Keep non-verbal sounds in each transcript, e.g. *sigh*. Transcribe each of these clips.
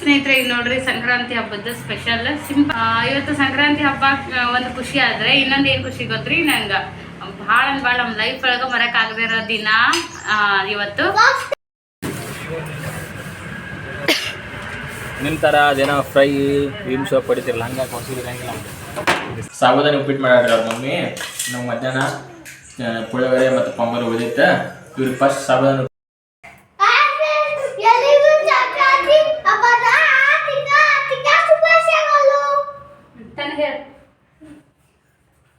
ಸ್ನೇಹಿತರೆ ಈಗ ನೋಡ್ರಿ ಸಂಕ್ರಾಂತಿ ಹಬ್ಬದ ಸ್ಪೆಷಲ್ ಸಿಂಪ ಇವತ್ತು ಸಂಕ್ರಾಂತಿ ಹಬ್ಬ ಒಂದು ಖುಷಿ ಆದ್ರೆ ಇನ್ನೊಂದು ಏನು ಖುಷಿ ಗೊತ್ತ್ರಿ? ನಂಗೆ ಭಾಳ ಬಹಳ ಭಾಳ ನಮ್ಮ ಲೈಫ್ ಒಳಗೆ ಮರಕ್ ಆಗದೇ ಇರೋ ದಿನ ಇವತ್ತು. ನಿಮ್ಮ ಥರ ಅದೇನೋ ಫ್ರೈ ಕ್ರೀಮ್ ಶೋ ಹೊಡಿತಿರಲ್ಲ ಹಂಗಾಗಿ ಕೊಡ್ಸಿದ್ರಂಗಿಲ್ಲ ಸಾಬುದಾನಿ ಉಪ್ಪಿಟ್ಟು ಮಾಡ್ಯಾರ ಅವ್ರ ಮಮ್ಮಿ. ನಮ್ಮ ಮಧ್ಯಾಹ್ನ ಪುಳಿಯೋಗರೆ ಮತ್ತು ಪೊಂಗಲ್ ಉಳಿದಿತ್ತು. ಇವ್ರಿಗೆ ಫಸ್ಟ್ ಸಾಬುದಾನಿ ಉಪ್ಪಿಟ್ಟು ಎಲ್ಲಿಗೂ ಸಂಕ್ರಾಂತಿ ಹಬ್ಬದ ಆರ್ಥಿಕ ಆರ್ಥಿಕ ಶುಭಾಶಯಗಳು ತನ್ನ ಹೇಳಿ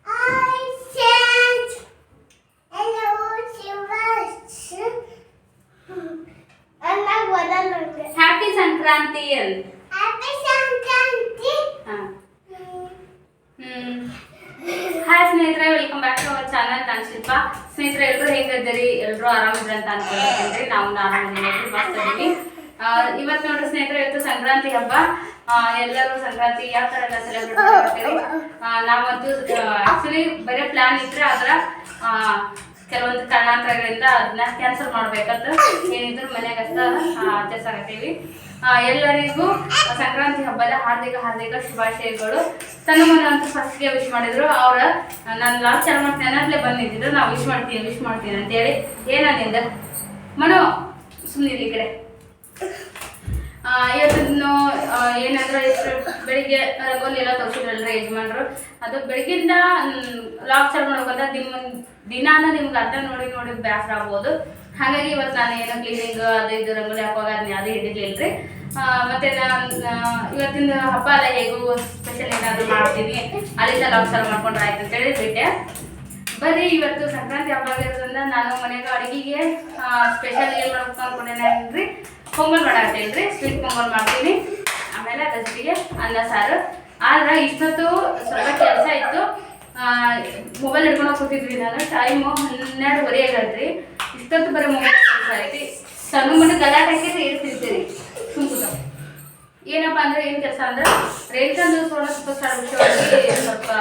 I sent hello ಶಿವಾಶ್ ಅನ್ನಾಗ ಓದಲ್ಲ ಹ್ಯಾಪಿ ಸಂಕ್ರಾಂತಿ ಅಂತ ಹ್ಯಾಪಿ ಸಂಕ್ರಾಂತಿ. ಹಾಯ್ ಸ್ನೇಹಿತರೆ welcome back to our channel ನಾನು ಶಿಲ್ಪ. ಸ್ನೇಹಿತರೆ ಎಲ್ಲರೂ ಹೇಗಿದ್ದೀರಿ ಎಲ್ಲರೂ ಆರಾಮಿದ್ರೆ ಅಂತ ಅನ್ಕೊಂಡಿದ್ದೀರಿ ನಾವು ಆರಾಮಿದ್ದೀವಿ ಮಸ್ತ್ ಇದೀವಿ. ಇವತ್ತು ನೋಡ್ರಿ ಸ್ನೇಹಿತರೆ ಇವತ್ತು ಸಂಕ್ರಾಂತಿ ಹಬ್ಬ. ಎಲ್ಲರೂ ಸಂಕ್ರಾಂತಿ ಯಾವ ಥರ ಎಲ್ಲ ಸೆಲೆಬ್ರೇಟ್ ಮಾಡ್ತೀವಿ ನಾವಂತೂ ಆ್ಯಕ್ಚುಲಿ ಬರೀ ಪ್ಲಾನ್ ಇದ್ರೆ ಅದರ ಕೆಲವೊಂದು ಕಾರಣಾಂತರಗಳಿಂದ ಅದನ್ನ ಕ್ಯಾನ್ಸಲ್ ಮಾಡ್ಬೇಕಂತ ಏನಿದ್ರು ಮನೆಯಾಗ ಆಚರಿಸಿ ಎಲ್ಲರಿಗೂ ಸಂಕ್ರಾಂತಿ ಹಬ್ಬದ ಹಾರ್ದಿಕ ಹಾರ್ದಿಕ ಶುಭಾಶಯಗಳು. ತನ್ನ ಮನೆ ಅಂತೂ ಫಸ್ಟ್ಗೆ ವಿಶ್ ಮಾಡಿದ್ರು. ಅವರ ನಾನು ಲಾಸ್ಟ್ ಚಾಲು ಮಾಡ್ತೀನಿ ಅನ್ನತ್ಲೆ ಬಂದಿದ್ರು ನಾವು ವಿಶ್ ಮಾಡ್ತೀನಿ ವಿಶ್ ಮಾಡ್ತೀನಿ ಅಂತೇಳಿ. ಏನಿಂದ ಮನೋ ಸುಮ್ಮನೆ ಈ ಕಡೆ. ಇವತ್ತಿನ್ನು ಏನಂದ್ರೆ ಎಷ್ಟು ಬೆಳಿಗ್ಗೆ ರಂಗೋಲಿ ಎಲ್ಲ ತೋರಿಸಿದ್ರಲ್ರಿ ಯಜಮಾನ್ರು. ಅದು ಬೆಳಗಿಂದ ಲಾಕ್ ಸರ್ ಮಾಡ್ಬೇಕಂದ್ರೆ ದಿನ ದಿನಾನ ನಿಮ್ಗೆ ಅರ್ಧ ನೋಡಿ ನೋಡಿ ಬೇಸರ ಆಗ್ಬೋದು. ಹಾಗಾಗಿ ಇವತ್ತು ನಾನು ಏನೋ ಕ್ಲೀನಿಂಗ್ ಅದು ಇದು ರಂಗೋಲಿ ಹಾಕುವಾಗ ಅದನ್ನ ಯಾವುದೇ ರೀ ಮತ್ತೆ ನಾನು ಇವತ್ತಿನ ಹಬ್ಬ ಅಲ್ಲ, ಹೇಗೂ ಸ್ಪೆಷಲ್ ಏನಾದರೂ ಮಾಡ್ತೀನಿ. ಅಲ್ಲಿಂದ ಲಾಕ್ ಸರ್ ಮಾಡ್ಕೊಂಡ್ರೆ ಆಯ್ತು ಅಂತೇಳಿ ಬಿಟ್ಟೆ. ಬರೀ ಇವತ್ತು ಸಂಕ್ರಾಂತಿ ಹಬ್ಬ ಆಗಿರೋದ್ರಿಂದ ನಾನು ಮನೆಗೆ ಅಡುಗೆಗೆ ಸ್ಪೆಷಲ್ ಏನು ಮಾಡ್ಬೇಕು ಅನ್ಕೊಂಡೇನ್ರಿ ಪೊಂಗಲ್ ಮಾಡಾಕ್ತೇನ್ರಿ ಸ್ವೀಟ್ ಪೊಂಗಲ್ ಮಾಡ್ತೀನಿ. ಆಮೇಲೆ ಅದಷ್ಟಿಗೆ ಅನ್ನ, ಸಾರು. ಆದ್ರೆ ಇಷ್ಟೊತ್ತು ಸ್ವಲ್ಪ ಕೆಲಸ ಇತ್ತು. ಮೊಬೈಲ್ ಹಿಡ್ಕೊಂಡು ಕೂತಿದ್ವಿ ನಾನು. ಟೈಮು ಹನ್ನೆರಡುವರೆ ಆಗಲ್ರಿ. ಇಷ್ಟೊತ್ತು ಬರೀ ಮೊಬೈಲ್ ಕೆಲಸ ಐತಿ ಸಣ್ಣ ಮನೆ ಗಲಾಟೆ ಹಾಕಿದ್ರೆ ಇರ್ತಿರ್ತೀರಿ ಸುಮ್ಮ ಏನಪ್ಪಾ ಅಂದ್ರೆ ಏನ್ ಕೆಲಸ ಅಂದ್ರೆ ರೇಷನ್ ಸ್ವಲ್ಪ ವಿಷಯವಾಗಿ ಸ್ವಲ್ಪ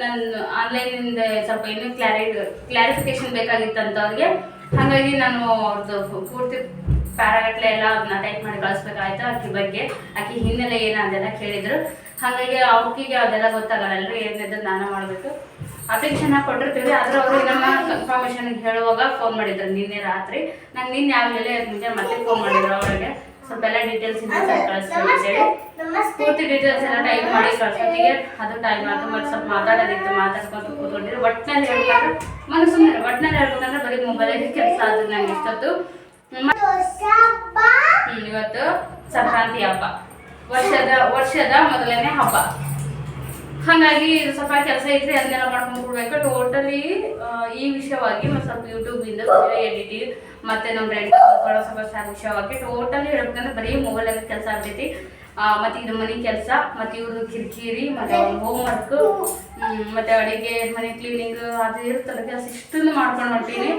ನನ್ನ ಆನ್ಲೈನಿಂದ ಸ್ವಲ್ಪ ಇನ್ನೂ ಕ್ಲಾರಿ ಕ್ಲಾರಿಫಿಕೇಶನ್ ಬೇಕಾಗಿತ್ತು ಅಂತ ಅವ್ರಿಗೆ. ಹಾಗಾಗಿ ನಾನು ಅವ್ರದ್ದು ಪೂರ್ತಿ ಪ್ಯಾರಾಗಟ್ಲೆ ಎಲ್ಲ ಅದನ್ನ ಟೈಪ್ ಮಾಡಿ ಕಳಿಸ್ಬೇಕಾಯ್ತು ಆಕಿ ಬಗ್ಗೆ. ಆಕಿ ಹಿನ್ನೆಲೆ ಏನು ಅದೆಲ್ಲ ಕೇಳಿದ್ರು. ಹಾಗಾಗಿ ಅವಕ್ಕಿಗೆ ಅದೆಲ್ಲ ಗೊತ್ತಾಗಲ್ಲಲ್ರಿ ಏನಿದ್ರು ನಾನು ಮಾಡಬೇಕು. ಅಪ್ಲಿಕೇಶನ್ ಹಾಕಿ ಕೊಟ್ಟಿರ್ತೀವಿ, ಆದ್ರೆ ಅವರು ನಮ್ಮ ಕನ್ಫರ್ಮೇಷನ್ ಹೇಳುವಾಗ ಫೋನ್ ಮಾಡಿದ್ರು ನಿನ್ನೆ ರಾತ್ರಿ. ನಂಗೆ ನಿನ್ನೆ ಆಗಲಿಲ್ಲ ಮುಂಜಾನೆ ಮತ್ತೆ ಫೋನ್ ಮಾಡಿದ್ರು ಅವ್ರಿಗೆ. ಸ್ವಲ್ಪ ಎಲ್ಲ ಡೀಟೇಲ್ಸ್ ಪೂರ್ತಿ ಡೀಟೇಲ್ಸ್ ಎಲ್ಲ ಟೈಪ್ ಮಾಡಿ ಕಳ್ಸೋತ್ತಿಗೆ ಅದು ಟೈಮ್ ಆಯ್ತು ಮತ್ತೆ ಸ್ವಲ್ಪ ಮಾತಾಡೋದಿತ್ತು, ಮಾತಾಡ್ಕೊಂಡು ಕೂತ್ಕೊಂಡಿದ್ರು. ಒಟ್ಟಿನಲ್ಲಿ ಹೇಳ್ಬೇಕಂದ್ರೆ ಮನಸ್ಸು ಒಟ್ಟಿನಲ್ಲಿ ಹೇಳ್ಬೇಕಂದ್ರೆ ಬರೀ ಮೊಬೈಲಲ್ಲಿ ಕೆಲಸ ಆದ್ರೆ ನಂಗೆ ಇಷ್ಟೊತ್ತು. ಹ್ಮ್, ಇವತ್ತು ಸಂಕ್ರಾಂತಿ ಹಬ್ಬ. ವರ್ಷದ ವರ್ಷದ ಮೊದಲನೇ ಹಬ್ಬ. ಹಾಗಾಗಿ ಸ್ವಲ್ಪ ಕೆಲಸ ಇದ್ರೆ ಅದನ್ನೆಲ್ಲ ಮಾಡ್ಕೊಂಡು ಬಿಡ್ಬೇಕು ಟೋಟಲಿ ಈ ವಿಷಯವಾಗಿ ಮತ್ತೆ ಸ್ವಲ್ಪ ಯೂಟ್ಯೂಬಿಂದ ಎಡಿಟಿಂಗ್ ಮತ್ತೆ ನಮ್ಮ ಫ್ರೆಂಡ್ ಸ್ವಲ್ಪ ಸ್ಟಾರ್ ವಿಷಯವಾಗಿ ಟೋಟಲಿ ಹೇಳ್ಬೇಕಂದ್ರೆ ಬರೀ ಮೊಬೈಲಾಗ ಕೆಲಸ ಆಗ್ತೈತಿ. ಮತ್ತೆ ಇದು ಮನೆ ಕೆಲಸ ಮತ್ತೆ ಇವ್ರದ್ದು ಕಿರಿಕಿರಿ ಮತ್ತೆ ಹೋಮ್ ವರ್ಕ್ ಮತ್ತೆ ಅಡಿಗೆ ಮನೆ ಕ್ಲೀನಿಂಗ್ ಅದು ಇರುತ್ತಲ್ಲ ಕೆಲಸ ಇಷ್ಟನ್ನು ಮಾಡ್ಕೊಂಡು ಹೊಂಟೀನಿ.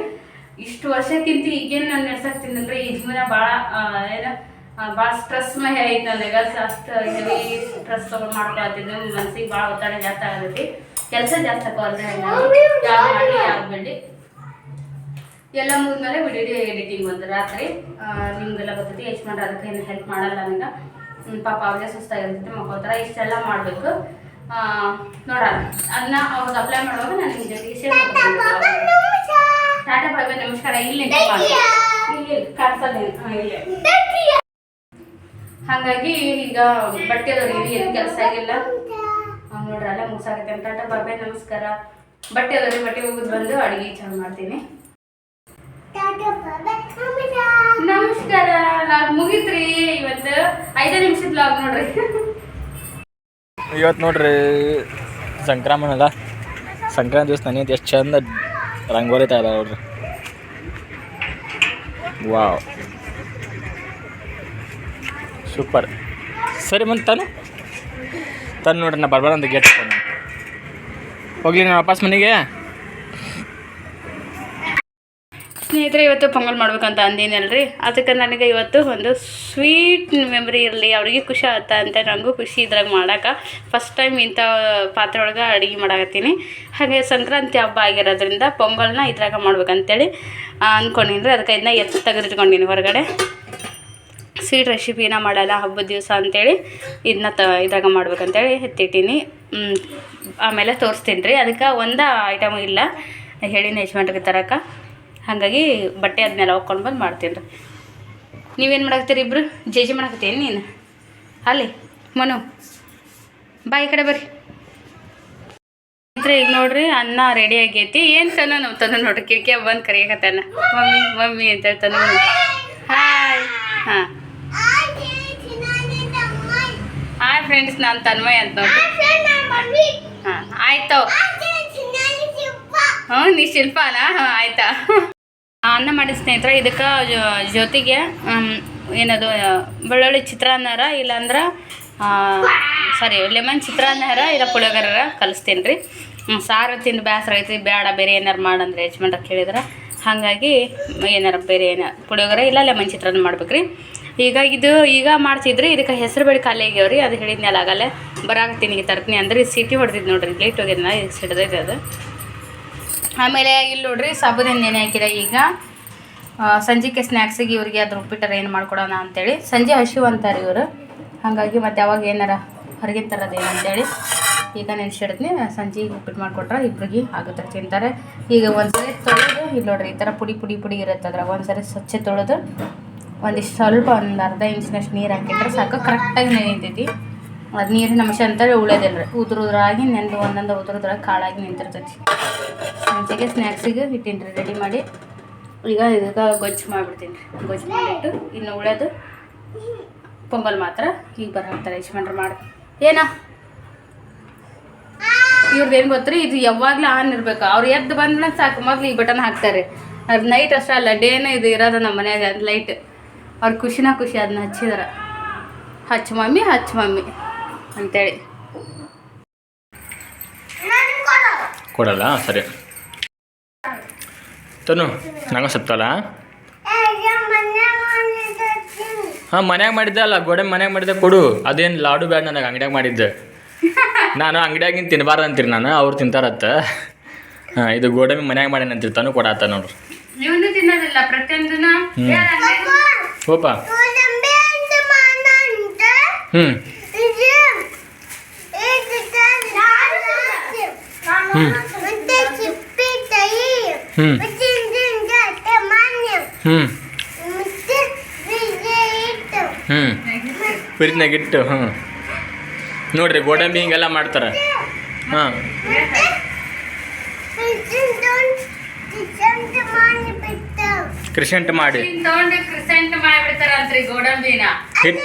ಇಷ್ಟು ವರ್ಷಕ್ಕಿಂತ ಈಗೇನು ನಾನು ನಡ್ಸಾಕ್ತೀನಿ ಈ ಜೀವನ ಭಾಳ ಏನ ಭಾಳ ಸ್ಟ್ರೆಸ್ ಮೈ ಐತೆ ನನಗೆ. ಅಷ್ಟು ಹೆವಿ ಸ್ಟ್ರೆಸ್ ತಗೊಂಡು ಮಾಡ್ಕೊಳತ್ತಿದ್ದೆ ಮನ್ಸಿಗೆ ಭಾಳ ಒತ್ತಡ ಜಾಸ್ತಿ ಆಗುತ್ತೆ. ಕೆಲಸ ಜಾಸ್ತಿ ಆಗೋದ್ರೆ ಮಾಡಿ ಯಾರು ಬಿಡಿ ಎಲ್ಲ ಮುಗಿದ್ಮೇಲೆ ವಿಡಿಯೋ ಎಡಿಟಿಂಗ್ ಒಂದು ರಾತ್ರಿ. ನಿಮ್ಗೆಲ್ಲ ಗೊತ್ತೈತಿ ಎಷ್ಟು ಮಾಡಿ ಅದಕ್ಕೆ ಏನು ಹೆಲ್ಪ್ ಮಾಡಲ್ಲ ನನಗೆ ಪಾಪ ಅವ್ರಿಗೆ ಸುಸ್ತಾಗಿರ್ತೈತಿ ಮಕ್ಕೋತಾರ ಇಷ್ಟೆಲ್ಲ ಮಾಡಬೇಕು. ನೋಡೋಣ ಅದನ್ನ ಅವಾಗ ಅಪ್ಲೈ ಮಾಡುವಾಗ ನಾನು ನಿಮ್ಮ ಜೊತೆಗೆ ಶೇರ್ ಮಾಡ್ತೀನಿ ಟಾಟಾ ಬಾಯ್ ಬಾಯ್ ನಮಸ್ಕಾರ. ಇಲ್ಲಿ ಇಲ್ಲಿ ಕಾಡ್ಸಲ್ಲ ಹಾಗಾಗಿ ಈಗ ಬಟ್ಟೆ ಅದಾವ್ರಿ ಏನು ಕೆಲಸ ಆಗಿಲ್ಲ. ನೋಡ್ರಿ ಅಲ್ಲ ಮುಗ್ಸಾಕತ್ತೆ ಟಾಟಾ ಬಾಯ್ ಬಾಯ್ ನಮಸ್ಕಾರ. ಬಟ್ಟೆ ಅದಾವ್ರಿ ಬಟ್ಟೆ ಹೋಗುದು ಬಂದು ಅಡಿಗೆ ಚಾಲು ಮಾಡ್ತೀನಿ. ನಮಸ್ಕಾರ. ಲಾಗ್ ಮುಗಿತ್ರಿ. ಇವತ್ತು ಐದೇ ನಿಮಿಷದ ಬ್ಲಾಗ್ ನೋಡ್ರಿ. ಇವತ್ತು ನೋಡ್ರಿ ಸಂಕ್ರಮಣ ಅಲ್ಲ ಸಂಕ್ರಾಂತಿ ದಿವಸ ನನಗೆ ಎಷ್ಟು ಚಂದ ರಂಗೋಲಿ ತಗದ ನೋಡ್ರಿ ವಾವ್ ಸೂಪರ್ ಸರಿ ಮುಂದೆ ತಾನು ತಾನು ನೋಡ್ರಿ ನಾ ಅಂತ ಗೇಟ್ ಹೋಗ್ಲಿ ನಾನು ವಾಪಸ್ ಮನೆಗೆ ಸ್ನೇಹಿತರೆ, ಇವತ್ತು ಪೊಂಗಲ್ ಮಾಡ್ಬೇಕಂತ ಅಂದಿನಲ್ರಿ? ಅದಕ್ಕೆ ನನಗೆ ಇವತ್ತು ಒಂದು ಸ್ವೀಟ್ ಮೆಮ್ರಿ ಇರಲಿ, ಅವ್ರಿಗೆ ಖುಷಿ ಆಗುತ್ತೆ ಅಂತ ನನಗೂ ಖುಷಿ ಇದ್ರಾಗ ಮಾಡಕ್ಕೆ ಫಸ್ಟ್ ಟೈಮ್ ಇಂಥ ಪಾತ್ರೆ ಒಳಗೆ ಅಡುಗೆ ಮಾಡಾಕತ್ತೀನಿ. ಹಾಗೆ ಸಂಕ್ರಾಂತಿ ಹಬ್ಬ ಆಗಿರೋದ್ರಿಂದ ಪೊಂಗಲ್ನ ಇದ್ರಾಗ ಮಾಡ್ಬೇಕಂತೇಳಿ ಅಂದ್ಕೊಂಡಿನಿ ಅದಕ್ಕೆ ಇದನ್ನ ಎತ್ತ ತೆಗೆದಿಟ್ಕೊಂಡಿನಿ ಹೊರಗಡೆ. ಸ್ವೀಟ್ ರೆಸಿಪಿನ ಮಾಡಲ್ಲ, ಹಬ್ಬದ ದಿವಸ ಅಂತೇಳಿ ಇದನ್ನ ತ, ಇದ್ರಾಗ ಮಾಡ್ಬೇಕಂತೇಳಿ ಎತ್ತಿಟ್ಟೀನಿ. ಆಮೇಲೆ ತೋರಿಸ್ತೀನಿ ರೀ ಅದಕ್ಕೆ ಒಂದು ಐಟಮ್ ಇಲ್ಲ. ಹೇಳಿನ ಯಜಮಾನ್ರಿಗೆ ತರಕ್ಕೆ ಹಾಗಾಗಿ ಬಟ್ಟೆ ಅದನ್ನೆಲ್ಲ ಹೋಗ್ಕೊಂಡು ಬಂದು ಮಾಡ್ತೀನಿ ರೀ. ನೀವೇನು ಮಾಡಾಕತ್ತೀರಿ ಇಬ್ಬರು ಜೆ ಜೆ ಮಾಡಾಕತ್ತೀನಿ ನೀನು? ಅಲ್ಲಿ ಮನು. ಬಾ ಈ ಕಡೆ ಬರ್ರಿ. ಈಗ ನೋಡ್ರಿ ಅನ್ನ ರೆಡಿ ಆಗೈತಿ. ಏನು ತನ ನಾವು ತನ ನೋಡ್ರಿ ಕಿಟಕಿ ಬಂದು ಕರಿಯಕತ್ತಾನ ಮಮ್ಮಿ ಮಮ್ಮಿ ಅಂತ ಹೇಳ್ತಾನ ಹಾಯ್ ಹಾಂ. ಹಾಯ್ ಫ್ರೆಂಡ್ಸ್ ನಾನು ತನ್ಮಯ್ ಅಂತ ನೋಡ್ರಿ. ಹಾಂ ಆಯ್ತು. ಹ್ಞೂ ನೀ ಶಿಲ್ಪಾನಾ ಹಾಂ, ಆಯ್ತಾ? ಅನ್ನ ಮಾಡಿದ ಸ್ನೇಹಿತರೆ, ಇದಕ್ಕೆ ಜೊತೆಗೆ ಏನದು ಬೆಳ್ಳುಳ್ಳಿ ಚಿತ್ರಾನ್ನರ ಇಲ್ಲಾಂದ್ರೆ ಸಾರಿ ಲೆಮನ್ ಚಿತ್ರಾನ್ನಾರ ಇಲ್ಲ ಪುಳಿಯೋಗರ ಕಲಿಸ್ತೀನಿ ರೀ ಸಾರು ತಿಂದು ಬೇಸರ ಐತಿ ಬೇಡ ಬೇರೆ ಏನಾರು ಮಾಡಂದ್ರೆ ಯಜಮಾನ್ರ ಕೇಳಿದ್ರೆ. ಹಾಗಾಗಿ ಏನಾರು ಬೇರೆ ಏನ, ಪುಳಿಯೋಗರೆ ಇಲ್ಲ ಲೆಮನ್ ಚಿತ್ರಾನ್ನ ಮಾಡ್ಬೇಕು ರೀ ಈಗ ಇದು, ಈಗ ಮಾಡ್ತಿದ್ರಿ, ಇದಕ್ಕೆ ಹೆಸರು ಬೇಳೆ ಖಾಲಿ ಆಗ್ಯಾವ್ರಿ, ಅದು ಹೇಳಿದ್ನಲ್ಲ, ಆಗಲ್ಲೇ, ಬರಾಕತ್ತೀನಿ, ತರ್ತೀನಿ ಅಂದ್ರೆ, ಸಿಟಿ ಹೊಡೆದಿದ್ದು ನೋಡ್ರಿ ಲೇಟ್ ಹೋಗಿದ್ನ ಈಗ ಸಿಡ್ದೈತೆ ಅದು. ಆಮೇಲೆ ಇಲ್ಲಿ ನೋಡ್ರಿ ಸಾಬುದಿನ ನೆನೆ ಹಾಕಿದೆ ಈಗ. ಸಂಜೆಗೆ ಸ್ನ್ಯಾಕ್ಸಿಗೆ ಇವ್ರಿಗೆ ಅದ್ರ ಉಪ್ಪಿಟ್ಟರೆ ಏನು ಮಾಡ್ಕೊಡೋಣ ಅಂತೇಳಿ. ಸಂಜೆ ಹಸಿವು ಅಂತಾರೆ ಇವರು. ಹಾಗಾಗಿ ಮತ್ತು ಯಾವಾಗ ಏನಾರ ಹೊರಗಿನ ತರೋದು ಏನು ಅಂತೇಳಿ ಈಗ ನೆನ್ಸಿಡ್ತೀನಿ ಸಂಜೆ ಉಪ್ಪಿಟ್ಟು ಮಾಡಿಕೊಟ್ರೆ ಇಬ್ಬರಿಗೆ ಆಗುತ್ತೆ ತಿಂತಾರೆ. ಈಗ ಒಂದ್ಸರಿ ತೊಳೆದು, ಇಲ್ಲಿ ನೋಡ್ರಿ ಈ ಥರ ಪುಡಿ ಪುಡಿ ಪುಡಿ ಇರುತ್ತೆ ಅದ್ರಾಗ. ಒಂದ್ಸರಿ ಸ್ವಚ್ಛ ತೊಳೆದು, ಒಂದಿಷ್ಟು ಸ್ವಲ್ಪ ಒಂದು ಅರ್ಧ ಇಂಚಿನಷ್ಟು ನೀರು ಹಾಕಿಟ್ರೆ ಸಾಕು. ಕರೆಕ್ಟಾಗಿ ನೆನೀತೈತಿ. ಅದು ನೀರಿನ ಅಂಶ ಅಂತಾರೆ ಉಳಿಯೋದಿಲ್ಲ ರೀ ಉದುರು ಉದುರಾಗಿ ನೆಂದು ಒಂದೊಂದು ಉದುರು ಉದುರಾಗಿ ಕಾಳಾಗಿ ನಿಂತಿರ್ತೈತಿ. ಮುಂಚೆಗೆ ಸ್ನ್ಯಾಕ್ಸಿಗೆ ಇಟ್ಟಿನಿ ರೀ ರೆಡಿ ಮಾಡಿ. ಈಗ ಇದಕ್ಕೆ ಗೊಜ್ಜು ಮಾಡಿಬಿಡ್ತೀನಿ. ರೀ ಗೊಜ್ಜು ಮಾಡಿಬಿಟ್ಟು ಇನ್ನು ಉಳ್ಯೋದು ಪೊಂಗಲ್ ಮಾತ್ರ. ಈಗ ಬರಹತ್ತಾರೆ ಮಾಡಿ. ಏನ? ಇವ್ರದ್ದು ಏನು ಗೊತ್ತ್ರಿ? ಇದು ಯಾವಾಗಲೂ ಆನ್ ಇರಬೇಕು. ಅವ್ರು ಎದ್ದು ಬಂದ್ರೆ ಸಾಕು. ಮೊದಲು ಈ ಬಟನ್ ಹಾಕ್ತಾರೆ. ಅದು ನೈಟ್ ಅಷ್ಟೇ ಅಲ್ಲ ಡೇನೇ ಇದು ಇರೋದು ನಮ್ಮ ಮನೆಯಾಗ. ಲೈಟ್ ಅವ್ರ ಖುಷಿನ ಖುಷಿ ಅದನ್ನ ಹಚ್ಚಿದಾರೆ. ಹಚ್ಚು ಮಮ್ಮಿ ಹಚ್ಚು ಮಮ್ಮಿ. ಅಂತೇಳಿ. ಕೊಡಲ್ಲ? ಸರಿ. ತನು ನಂಗೆ ಸತ್ತಲ್ಲ? ಹಾಂ ಮನ್ಯಾಗ ಮಾಡಿದ್ದೆ ಅಲ್ಲ ಗೋಡೆ ಮನ್ಯಾಗ ಮಾಡಿದ್ದೆ ಕೊಡು. ಅದೇನು ಲಾಡು ಬ್ಯಾಡ ನನಗೆ ಅಂಗಡ್ಯಾಗ ಮಾಡಿದ್ದೆ. ನಾನು ಅಂಗಡ್ಯಾಗಿನ ತಿನ್ನಬಾರ್ದು ಅಂತೀರಿ ನಾನು ಅವ್ರು ತಿಂತಾರತ್ತ. ಹಾಂ ಇದು ಗೋಡಂಬಿ ಮನ್ಯಾಗ ಮಾಡ್ಯಾನ ಅಂತೀರಿ ತಾನು ಕೊಡತ್ತ ನೋಡ್ರಿ ಹ್ಞೂ ಹೋಪ. ಹ್ಞೂ ಇದು ಇದು ಹ್ಮ್. ಮತ್ತೆ ಚಿಪ್ಪಿ ಹ್ಮ್. ಮತ್ತೆ ಹ್ಞೂ ಮತ್ತೆ ಬೀಜ ಇಟ್ಟು. ಹ್ಞೂ ಫ್ರಿಜ್ನಾಗ ಇಟ್ಟು ಹ್ಞೂ ನೋಡ್ರಿ ಗೋಡಂಬಿ ಹಿಂಗೆಲ್ಲ ಮಾಡ್ತಾರೆ. ಹಾಂ. ಮತ್ತೆ ಮಾಡಿ ಬಿಟ್ಟು. ಕ್ರಿಸೆಂಟ್ ಮಾಡಿ. ತಗೊಂಡು ಕ್ರಿಸೆಂಟ್ ಮಾಡಿಬಿಡ್ತಾರಂತ್ರಿ ಗೋಡಂಬಿನ. ಹಿಟ್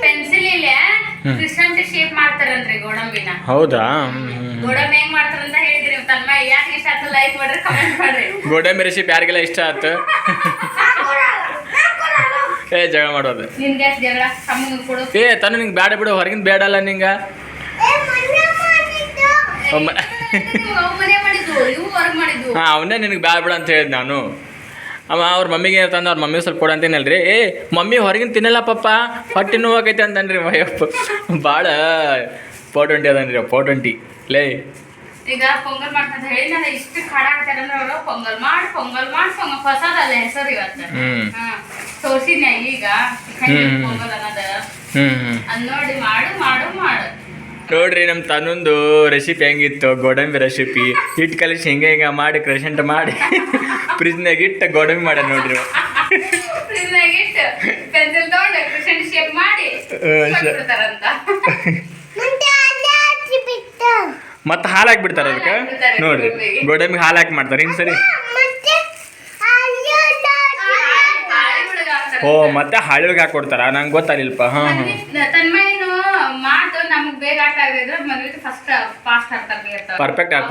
ಪೆನ್ಸಿಲ್ ಇಲ್ಲ ಹ್ಮ್. ಕ್ರಿಸೆಂಟ್ ಹೌದಾ? ಗೋಡೆ ಗೋಡಂಬಿ ಹೆಂಗ್ ಹೇಳಿದ್ರಿ ನೀವು ಯಾಕೆ ಇಷ್ಟ ಆಯ್ತು ಲೈಕ್ ಮಾಡ್ರಿ ಕಮೆಂಟ್ ಮಾಡ್ರಿ. ಗೋಡಂಬಿ ರೆಸಿಪಿ ಯಾರಿಗೆಲ್ಲ ಇಷ್ಟ ಆಯ್ತು? ಏ ಜಗಳ ಮಾಡೋದು. ನಿನ್ಗೆ ಎಷ್ಟು ಜಗಳ ತಮ್ಮನ ಕೊಡು. ಏ ತನು ನಿಂಗೆ ಬೇಡ ಬಿಡು ಹೊರಗಿಂದ ಬೇಡ ಅಲ್ಲ ನಿಂಗೆ ಅಮ್ಮ. ಅವ್ ಮನೆ ಮಾಡಿದ್ದು ಇವು ಹೊರಗ್ ಮಾಡಿದ್ದು. ಹಾಂ ಅವನ್ನೇ ನಿನಗೆ ಬೇಡ ಬಿಡು ಅಂತ ಹೇಳಿದ್ ನಾನು. ಅವ ಅವ್ರ ಮಮ್ಮಿಗೆ ತಂದು ಅವ್ರ ಮಮ್ಮಿ ಸ್ವಲ್ಪ ಕೊಡು ಅಂತೀನಲ್ರಿ. ಏ ಮಮ್ಮಿ ಹೊರಗಿನ ತಿನ್ನಲ್ಲ ಪಪ್ಪ ಹೊಟ್ಟೆ ನೋವಾಗೈತೆ ಅಂತನ್ರಿ ಮಯ್ಯಪ್ಪ ಭಾಳ ಫೋರ್ ಟ್ವೆಂಟಿ ಅದನ್ರಿ ಫೋರ್ ಟ್ವೆಂಟಿ. ಲೇ. ಈಗ ಪೊಂಗಲ್ ಮಾಡ್ಕೊಂತ ಹೇಳಿ ನಾನು ಇಷ್ಟು ಆಗ್ತಾರೆ ಅಂದ್ರೆ ಅವರು ಪೊಂಗಲ್ ಮಾಡಿ ಪೊಂಗಲ್ ಮಾಡಿ ಪೊಂಗಲ್ ಅಲ್ಲ ಹೆಸರು ಇವತ್ತು. ತೋರಿಸಿದ್ನ ಈಗ. ಪೊಂಗಲ್ ಅನ್ನೋದು. ಅದ್ ನೋಡಿ ಮಾಡು ಮಾಡು ಮಾಡು. ನೋಡ್ರಿ ನಮ್ಮ ತನ್ನೊಂದು ರೆಸಿಪಿ ಹೆಂಗಿತ್ತು ಗೋಡಂಬಿ ರೆಸಿಪಿ ಹಿಟ್ಟು ಕಲಿಸಿ ಹಿಂಗೆ ಹಿಂಗೆ ಮಾಡಿ ಕ್ರೆಸೆಂಟ್ ಮಾಡಿ. ಫ್ರಿಜ್ನಾಗ ಇಟ್ಟು ಗೋಡಂಬಿ ಮಾಡ್ಯಾನ ನೋಡ್ರಿ. ಫ್ರಿಜ್ನಾಗ ಇಟ್ಟು ಪೆನ್ಸಿಲ್ ತಗೊಂಡು ಕ್ರೆಷೆಂಟ್ ಶೇಪ್ ಮಾಡಿ *laughs* ಶ- ಕೊಟ್ಬಿಡ್ತಾರಂತ ಮತ್ತೆ ಅಲ್ಲೇ ಹಚ್ಚಿ ಬಿಟ್ಟು ಮತ್ತೆ ಹಾಲು ಹಾಕ್ಬಿಡ್ತಾರೆ ಅದಕ್ಕೆ ನೋಡ್ರಿ ಗೋಡಂಬಿಗೆ. ಗೋಡಂಬಿ ಹಾಲು ಹಾಕಿ ಮಾಡ್ತಾರೆ. ಇನ್ನು ಸರಿ. ಓ ಮತ್ತೆ ಹಾಳಿಗೆ ಹಾಕೊಡ್ತಾರ? ನಂಗೆ ಗೊತ್ತಾಗಿಲ್ಲಪ್ಪ ಹಾಂ ಹಾಂ. ಪರ್ಫೆಕ್ಟ್ ತನ್ಮಯ್ಯನು ಮಾತು ನಮಗ್ ಬೇಗ ಅರ್ಥ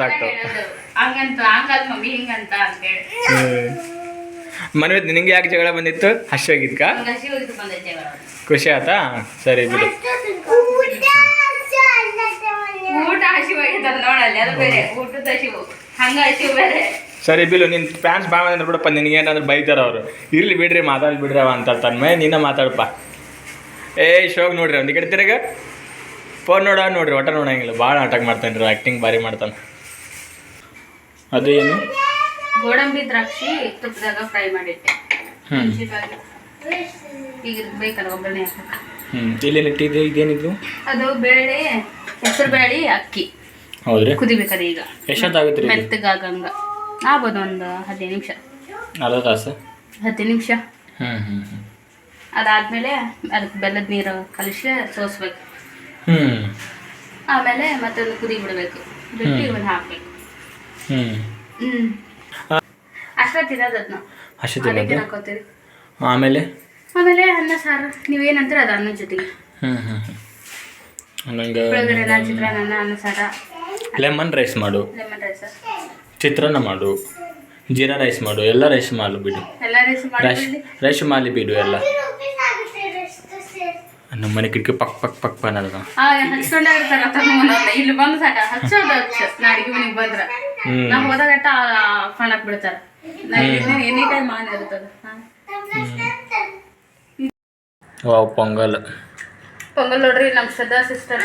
ಆಗ್ತಾವ. ಮನವಿ ನಿನಗೆ ಯಾಕೆ ಜಗಳ ಬಂದಿತ್ತು? ಹಂಗ ಹಸಿ ಹೋಗಿದ್ಕ? ಖುಷಿ ಆಯ್ತಾ ಸರಿ ಬಿಡು ಊಟ ಹಚ್ಚಿ ಅಲ್ಲೇ ತಗೊಂಡೆ. ಊಟ ಹಸಿವಾಗಿದೆ ನೋಡಲ್ಲಿ ಅದು ಬೇರೆ. ಊಟದ ಹಸಿವು. ಹಂಗ ಹಸಿವು ಬೇರೆ. ಸರಿ ಬಿಲ್ಲು ನಿನ್ನ ಫ್ಯಾನ್ಸ್ ಭಾಳ ಅಂದ್ರೆ ಬಿಡಪ್ಪ ನಿನಗೆ ಏನಾದ್ರು ಬೈತಾರ ಅವರು. ಇರ್ಲಿ ಬಿಡ್ರಿ ಮಾತಾಡಿ ಬಿಡ್ರಿ ಅವ ಅಂತ ತನ್ಮೇ ನೀನ ಮಾತಾಡಪ್ಪ. ಏ ಶೋಕ್ ನೋಡ್ರಿ ಒಂದು ಕಡೆ ತಿರುಗ. ಫೋನ್ ನೋಡ ನೋಡ್ರಿ ಒಟ್ಟ ನೋಡಂಗಿಲ್ಲ. ಭಾಳ ನಾಟಕ ಮಾಡ್ತಾನೆ ರೀ ಆ್ಯಕ್ಟಿಂಗ್ ಭಾರಿ ಮಾಡ್ತಾನೆ. ಅದು ಏನು? ಗೋಡಂಬಿ ದ್ರಾಕ್ಷಿ ತುಪ್ಪದಾಗ ಫ್ರೈ ಮಾಡಿಟ್ಟೆ. ಈಗ ಬೇಕಲ್ಲ ಒಗ್ಗರಣೆ ಹಾಕಕ್ಕೆ ಹ್ಞೂ ಇಲ್ಲಿ ಇಟ್ಟಿದೆ ಇದೇನಿದು? ಅದು ಬೇಳೆ ಹೆಸರು ಬೇಳೆ ಅಕ್ಕಿ. ಹೌದ್ರಿ? ಕುದಿಬೇಕದ ಈಗ. ಎಷ್ಟೊತ್ತಾಗುತ್ತೆ ರೀ ಮೆತ್ತಗಾಗಂಗ. ಆಗ್ಬೋದು ಒಂದು ಹದಿನೈದು ನಿಮಿಷ. ಅರ್ಧ ತಾಸು? ಹದಿನೈದು ನಿಮಿಷ. ಹ್ಞೂ ಹ್ಞೂ ಹ್ಞೂ ಅದಾದ್ಮೇಲೆ ಅದಕ್ಕೆ ಬೆಲ್ಲದ ನೀರು ಕಲಿಸಿ ಸೋಸ್ಬೇಕು. ಹ್ಞೂ ಆಮೇಲೆ ಮತ್ತೊಂದು ಕುದಿ ಬಿಡಬೇಕು. ಬಿಟ್ಟು ಇವನ್ನ ಹಾಕ್ಬೇಕು. ಹ್ಞೂ ಹ್ಮ್. ಅಷ್ಟ ತಿನ್ನೋದು ಅದನ್ನ ಅಷ್ಟೇ ತಿನ್ನೋದು? ಹಾಕೋತೀರಿ? ಆಮೇಲೆ? ಆಮೇಲೆ ಅನ್ನ ಸಾರು. ನೀವೇನಂತೀರ ಅದು ಅನ್ನದ ಜೊತೆಗೆ. ಹ್ಞೂ ಹ್ಞೂ ಹ್ಞೂ ನಂಗೆ ಚಿತ್ರಾನ್ನ ಅನ್ನ ಲೆಮನ್ ರೈಸ್ ಮಾಡು. ಲೆಮನ್ ರೈಸ್ ಚಿತ್ರಾನ್ನ ಮಾಡು. ಜೀರಾ ರೈಸ್ ಮಾಡು. ಎಲ್ಲ ರೈಸ್ ಮಾಡು ಬಿಡು. ಎಲ್ಲ ರೈಸ್ ರೈಸ್ ಮಾಲಿ ಬಿಡು ಎಲ್ಲ. ನಮ್ಮ ಮನೆ ಕಿಟಕಿ ಪಕ್ ಪಕ್ ಪಕ್ ಅನ್ನೋದು ಆ ಹಚ್ಕೊಂಡೇ ಇರ್ತಾರ ತಗೊಂಡ್ ಇಲ್ಲಿ ಬಂದು ಸಾಕ. ಹಚ್ಚೋದು ಹಚ್ಚ. ನಾ ಅಡಿಗೆ ಮನೆಗೆ ಬಂದ್ರ. ಹ್ಞೂ ನಾ ಹೋದಾಗಟ್ಟ ಫಣಕ್ ಬಿಡ್ತಾರ. ನಾ ಎನಿ ಟೈಮ್ ಆನ್ ಇರ್ತದ. ವಾವ್ ಪೊಂಗಲ್. ಪೊಂಗಲ್ ನೋಡ್ರಿ ನಮ್ ಶ್ರದ್ಧಾ ಸಿಸ್ಟರ್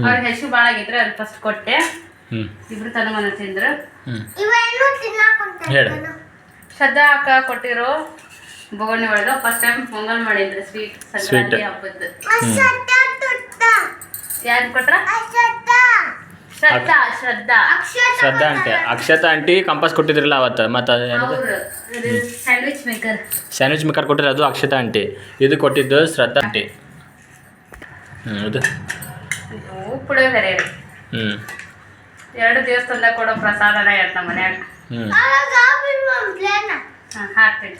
ಅವ್ರ ಹೆಸರು ಭಾಳ ಆಗಿದ್ರೆ ಅಲ್ಲಿ ಫಸ್ಟ್ ಕೊಟ್ಟೆ. ಇಬ್ರು ತನ ಮನ ತಿಂದ್ರು ಶ್ರದ್ಧಾ ಅಕ್ಕ ಕೊಟ್ಟಿರೋ ಬೊಗಣಿ ಒಳಗ ಫಸ್ಟ್ ಟೈಮ್ ಪೊಂಗಲ್ ಮಾಡಿದ್ರು ಸ್ವೀಟ್ ಸಂಕ್ರಾಂತಿ. ಹಬ್ಬದ ಯಾರು ಕೊಟ್ರ? ಶ್ರದ್ಧಾ ಶ್ರದ್ಧಾ. ಅಕ್ಷತ ಶ್ರದ್ಧಾ ಆಂಟಿ ಅಕ್ಷತಾ ಆಂಟಿ ಕಂಪಸ್ ಕೊಟ್ಟಿದ್ರಲ್ಲ ಅವತ್ತು ಮತ್ತು ಅವ್ರು ಸ್ಯಾಂಡ್ವಿಚ್ ಮೇಕರ್ ಸ್ಯಾಂಡ್ವಿಚ್ ಮೇಕರ್ ಕೊಟ್ಟಿದ್ರೆ ಅದು ಅಕ್ಷತಾ ಆಂಟಿ. ಇದು ಕೊಟ್ಟಿದ್ದು ಶ್ರದ್ಧಾ ಆಂಟಿ. ಹ್ಞೂ ಇದು. ಪುಳಿಯೋಗರೆ ಹ್ಞೂ ಎರಡು ದೇವಸ್ಥಾನದಾಗ ಕೊಡೋ ಪ್ರಸಾದನ ಹೇಳ್ತ ನಮ್ಮ ಮನ್ಯಾಗ. ಹ್ಞೂ ಪ್ಲೇನ ಹಾ, ಹಾಕ್ತೀನಿ.